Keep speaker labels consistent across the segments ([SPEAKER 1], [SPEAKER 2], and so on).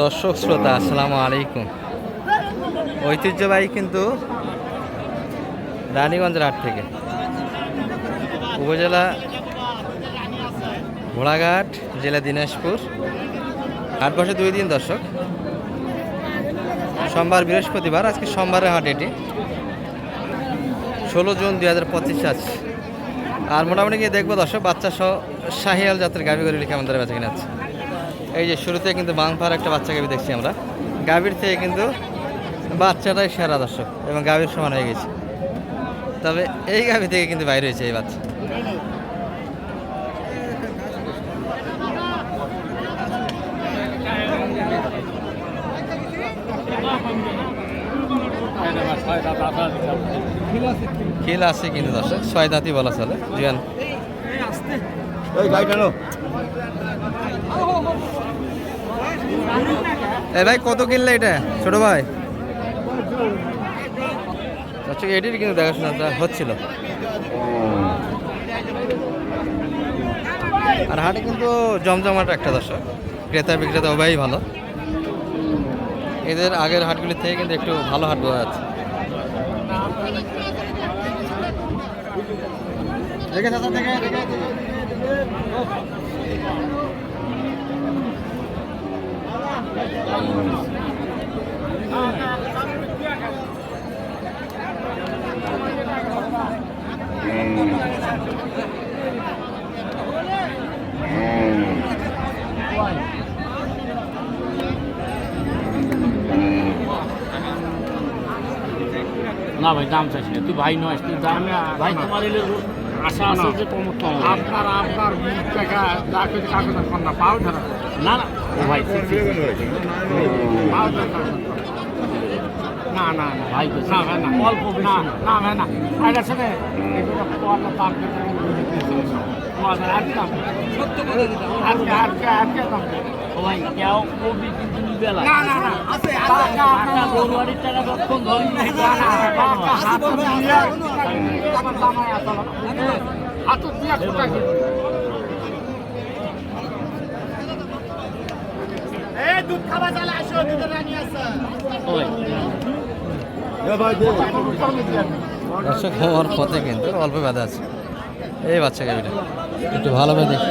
[SPEAKER 1] দর্শক শ্রোতা, আসসালামু আলাইকুম। ঐতিহ্যবাহী কিন্তু রানীগঞ্জের হাট থেকে। উপজেলা ঘোড়াঘাট জেলা দিনাজপুর। হাট বসে দুই দিন দর্শক। সোমবার বৃহস্পতিবার, আজকে সোমবারের হাট এটি। ষোলো জুন দুই হাজার পঁচিশ আছে আর মোটামুটি গিয়ে দেখব দর্শক, বাচ্চা সহ শাহিয়াল জাতের গাভি লিখে আমাদের বেচা কিনা আছে এই যে শুরুতে কিন্তু বাংপার একটা বাচ্চা গাভি দেখছি আমরা। গাভীর থেকে কিন্তু বাচ্চাটাই সেরা দর্শক এবং গাভীর সমান হয়ে গেছে। তবে এই গাভি থেকে কিন্তু বাইরে হয়েছে এই বাচ্চা। খিল আছে কিন্তু দর্শক। ছয় দাঁতই বলা চলে। জুয়ান।
[SPEAKER 2] এই, গাড়ি টানো।
[SPEAKER 1] এই ভাই, কত কিনলে এটা, ছোট ভাই? আচ্ছা এটির কিন্তু দেখাশোনা হচ্ছিল। আর হাটে কিন্তু জমজমাট একটা দর্শক। ক্রেতা বিক্রেতা উভয়ই ভালো। এদের আগের হাটগুলির থেকে কিন্তু একটু ভালো হাট বোঝা যাচ্ছে।
[SPEAKER 2] দেখে, চাচা দেখে দেখে।
[SPEAKER 3] না ভাই দাম চাইছি না। তুই ভাই নয় তুই দাম ভাই তোমার আশা আছে যে কম কম
[SPEAKER 2] আপনার আপনার বিশ টাকা যা কিছু কাগজ কর না পাও ধরা
[SPEAKER 3] না না। ভাই
[SPEAKER 2] পাও ধরা না না না।
[SPEAKER 3] ভাই
[SPEAKER 2] না না
[SPEAKER 3] অল্প
[SPEAKER 2] না
[SPEAKER 3] না।
[SPEAKER 2] না এটা না ভাই কাছে নে
[SPEAKER 3] ভাই
[SPEAKER 1] পথে কিন্তু অল্প বাধা আছে। এই বাচ্চা গাভিটা। একটু ভালোভাবে দেখি।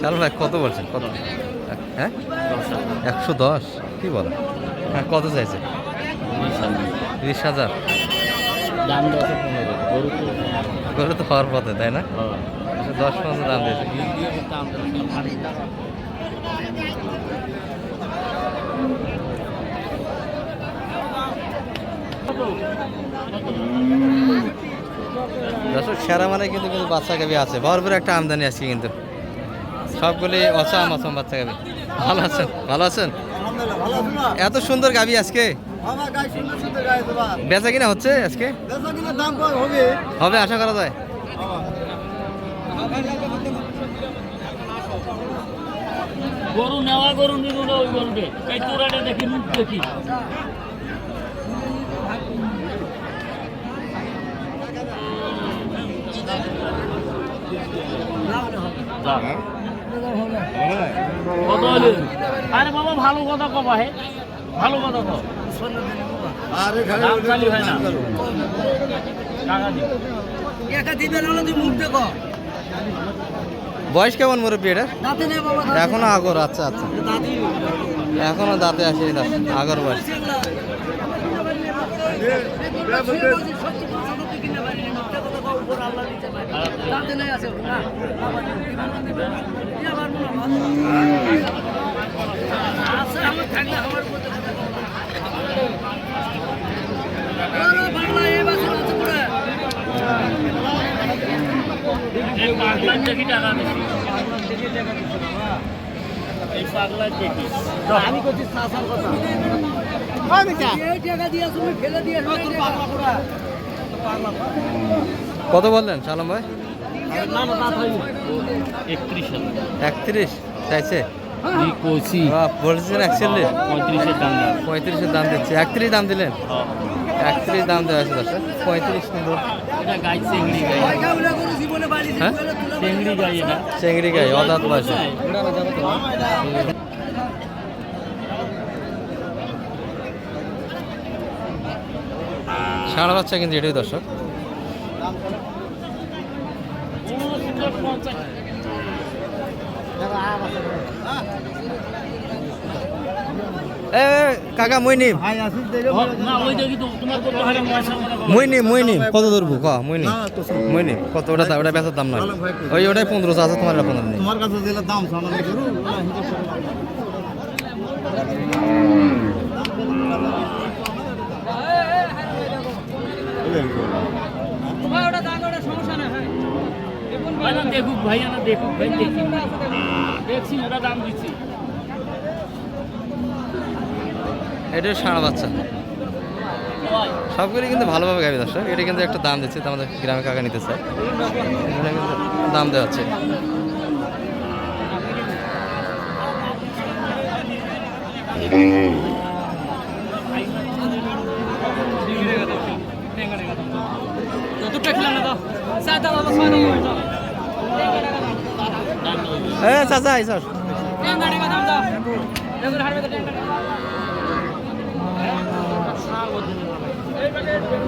[SPEAKER 1] চালু ভাই কত বলছেন কত? হ্যাঁ? একশো দশ? কি বলো? হ্যাঁ কত চাইছে? তিরিশ হাজার।
[SPEAKER 3] দাম দশ পনেরো গরু তো
[SPEAKER 1] গরু তো হওয়ার পথে তাই না? আচ্ছা, দশ পনেরো দাম দিয়েছে। দর্শক সেরা মানে কিন্তু কিন্তু বাচ্চা গাবি আছে। ভরপুর একটা আমদানি আছে কিন্তু। সবগুলি অসাম অসম বাচ্চা গাবি ভালো আছেন? ভালো আছেন? এত সুন্দর গাবি আজকে।
[SPEAKER 2] আমার গায়ে সুন্দর সুন্দর গায়ে তোমার
[SPEAKER 1] বেচা কিনা হচ্ছে আজকে?
[SPEAKER 2] বেচা কিনা দাম হবে?
[SPEAKER 1] হবে আশা করা যায়।
[SPEAKER 3] গরু নেওয়া গরু নিল না ওই গরুকে। এই তোরাটা দেখি মুখ দেখি। আরে বাবা ভালো কথা কবা হে। ভালো কথা কও।
[SPEAKER 2] আর
[SPEAKER 3] খালি হয় না।
[SPEAKER 2] একা দিবে না তুই মুখ দেখো।
[SPEAKER 1] বয়স কেমন মুরব্বী এটা এখনও আগর আচ্ছা আচ্ছা। এখনও দাঁতে আসে আগর বয়স।
[SPEAKER 2] দাঁতে নেই আছে না আমার থাকলে আমার বাংলা এই বাসন আছে পুরো
[SPEAKER 3] এই পাগলার দেখি টাকা দিছি এই পাগলার দেখি
[SPEAKER 2] আমি করছি সাসার কথা
[SPEAKER 1] কত বললেন সালাম ভাই?
[SPEAKER 3] একত্রিশ
[SPEAKER 1] চাইছে?
[SPEAKER 3] পঁয়ত্রিশের দাম দাম
[SPEAKER 1] পঁয়ত্রিশের দাম দিচ্ছে। একত্রিশ দাম দিলেন? একত্রিশ দাম দেওয়া আছে দর্শক পঁয়ত্রিশ
[SPEAKER 2] বাড়ি
[SPEAKER 1] হ্যাঁ?
[SPEAKER 3] চেংড়ি গাই
[SPEAKER 1] অদাত বয়সে ষাঁড় বাচ্চা কিন্তু এটাই দর্শক। এ, কাকা, মই নিম।
[SPEAKER 2] ভাই আসিস দেখে
[SPEAKER 3] না ওই দেখি তো তোমার কত
[SPEAKER 1] ধরবো? ক, মই নিম। মই নিম। কত? ওটা ওটা বেচার দাম নয় ওই ওটাই পনেরোশো আছে, তোমার পনেরো নেই
[SPEAKER 2] তোমার কাছে দাম
[SPEAKER 3] দেখুক ভাই দেখুক ভাই দেখি। দেখছি, ওটা দাম দিচ্ছি।
[SPEAKER 1] এটাও সারা বাচ্চা। সবগুলি কিন্তু ভালোভাবে গাবি দর্শক। এটা কিন্তু একটা দাম দিচ্ছে আমাদের গ্রামে কাকা নিতে চায় এখানে কিন্তু দাম দেওয়া হচ্ছে। এ চাচা এই সর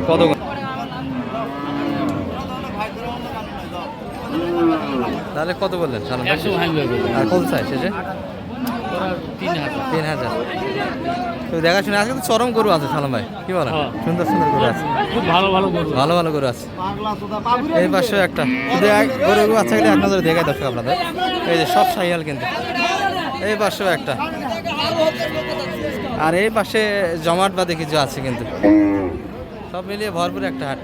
[SPEAKER 1] কত তাহলে কত বললেন? আর কত চাই শেষে
[SPEAKER 3] তিন হাজার।
[SPEAKER 1] তো দেখাশোনা আজকে তো চরম গরু আছে সালাম ভাই। কি বলেন?
[SPEAKER 3] হ্যাঁ।
[SPEAKER 1] সুন্দর সুন্দর গরু আছে।
[SPEAKER 3] খুব ভালো ভালো করব
[SPEAKER 1] ভালো ভালো গরু আছে। এই পাশেও একটা। শুধু এক গরু গরু আছে এক নজরে দেখাই দর্শক আপনাদের। এই যে সব সাইয়াল কিন্তু। এই পাশেও একটা। আর এই পাশে জমাট বা কিছু আছে কিন্তু। সব মিলিয়ে ভরপুর একটা হাট।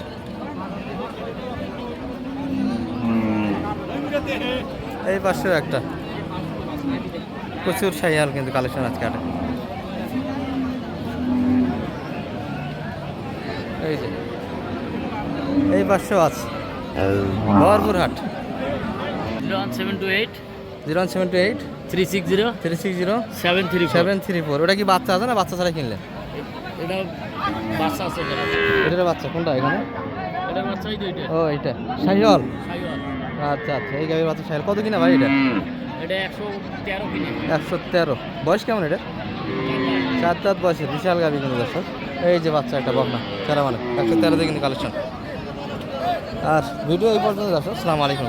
[SPEAKER 1] এই পাশেও একটা। প্রচুর সাইয়াল কিন্তু কালেকশন আজকে হাটে। এই যে। এই পাশেও আছে। ভরপুর হাট।
[SPEAKER 3] Zero one seven two eight.
[SPEAKER 1] Zero one seven two eight.
[SPEAKER 3] Three six zero
[SPEAKER 1] three six zero
[SPEAKER 3] seven three seven
[SPEAKER 1] three four ওটা কি বাচ্চা আছে না বাচ্চা ছাড়া কিনলে?
[SPEAKER 3] এটা বাচ্চা আছে এটা
[SPEAKER 1] বাচ্চা কোনটা এখানে?
[SPEAKER 3] এটা বাচ্চাই তো এটা
[SPEAKER 1] ও এইটা। শাহিওয়াল? আচ্ছা আচ্ছা এই গাড়ির বাচ্চা শাহিওয়াল। কত কিনা ভাই এটা?
[SPEAKER 3] এটা একশো তেরো কিনে।
[SPEAKER 1] একশো তেরো। বয়স কেমন এটা? চার চার বয়সে বিশাল গাড়ি কিন্তু দর্শক। এই যে বাচ্চা একটা বকনা চারা মানে। একশো তেরোতে কিন্তু কালেকশন আর ভিডিও এই পর্যন্ত দর্শক সালাম আলাইকুম